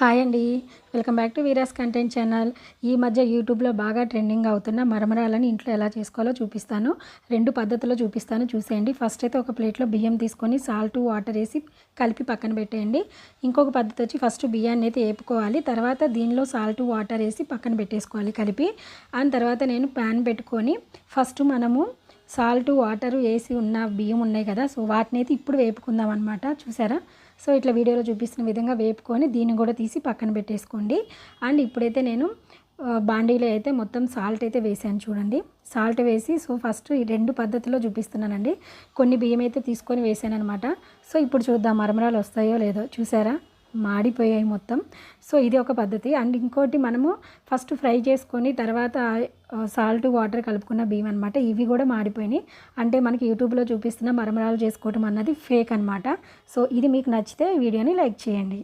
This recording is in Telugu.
హాయ్ అండి. Welcome back to Veera's content channel. ఈ మధ్య యూట్యూబ్లో బాగా ట్రెండింగ్ అవుతున్న మరమరాలని ఇంట్లో ఎలా చేసుకోవాలో చూపిస్తాను. రెండు పద్ధతిలో చూపిస్తాను. చూసేయండి. ఫస్ట్ అయితే ఒక ప్లేట్లో బియ్యం తీసుకొని సాల్ట్ వాటర్ వేసి కలిపి పక్కన పెట్టేయండి. ఇంకొక పద్ధతి వచ్చి ఫస్ట్ బియ్యాన్ని అయితే వేపుకోవాలి తర్వాత దీనిలో సాల్ట్ వాటర్ వేసి పక్కన పెట్టేసుకోవాలి కలిపి. ఆ తర్వాత నేను ప్యాన్ పెట్టుకొని ఫస్ట్ మనము సాల్ట్ వాటర్ వేసి ఉన్న బియ్యం ఉన్నాయి కదా. సో వాటిని అయితే ఇప్పుడు వేపుకుందాం అనమాట చూసారా? సో ఇట్లా వీడియోలో చూపిస్తున్న విధంగా వేపుకొని దీన్ని కూడా తీసి పక్కన పెట్టేసుకోండి. అండ్ ఇప్పుడైతే నేను బాండీలో అయితే మొత్తం సాల్ట్ అయితే వేసాను చూడండి. సాల్ట్ వేసి సో ఫస్ట్ ఈ రెండు పద్ధతిలో చూపిస్తున్నానండి. కొన్ని బియ్యం అయితే తీసుకొని వేసాను అనమాట సో ఇప్పుడు చూద్దాం మరమరాలు వస్తాయో లేదో. చూసారా? మాడిపోయాయి మొత్తం. సో ఇది ఒక పద్ధతి. అండ్ ఇంకోటి మనము ఫస్ట్ ఫ్రై చేసుకొని తర్వాత సాల్ట్ వాటర్ కలుపుకున్న బియ్యం అనమాట ఇవి కూడా మాడిపోయినాయి. అంటే మనకి యూట్యూబ్లో చూపిస్తున్న మరమరాలు చేసుకోవటం అన్నది ఫేక్ అనమాట సో ఇది మీకు నచ్చితే వీడియోని లైక్ చేయండి.